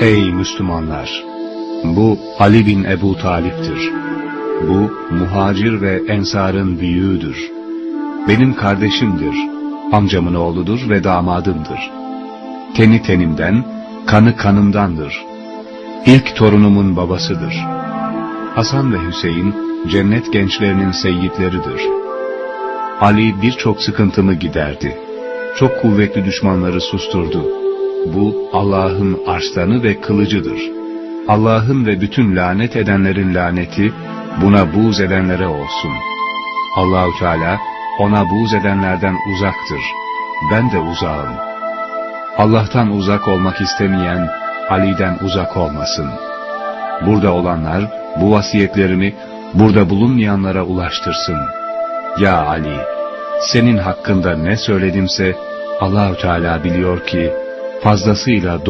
Ey Müslümanlar! Bu Ali bin Ebu Talip'tir. Bu muhacir ve ensarın büyüğüdür. Benim kardeşimdir, amcamın oğludur ve damadımdır. Teni tenimden, kanı kanımdandır. İlk torunumun babasıdır. Hasan ve Hüseyin, cennet gençlerinin seyyidleridir. Ali birçok sıkıntımı giderdi. Çok kuvvetli düşmanları susturdu. Bu Allah'ın arslanı ve kılıcıdır. Allah'ın ve bütün lanet edenlerin laneti buna buğz edenlere olsun. Allahü Teala ona buğz edenlerden uzaktır. Ben de uzağım. Allah'tan uzak olmak istemeyen Ali'den uzak olmasın. Burada olanlar bu vasiyetlerimi burada bulunmayanlara ulaştırsın. Ya Ali, senin hakkında ne söyledimse Allahü Teala biliyor ki fazlasıyla doğru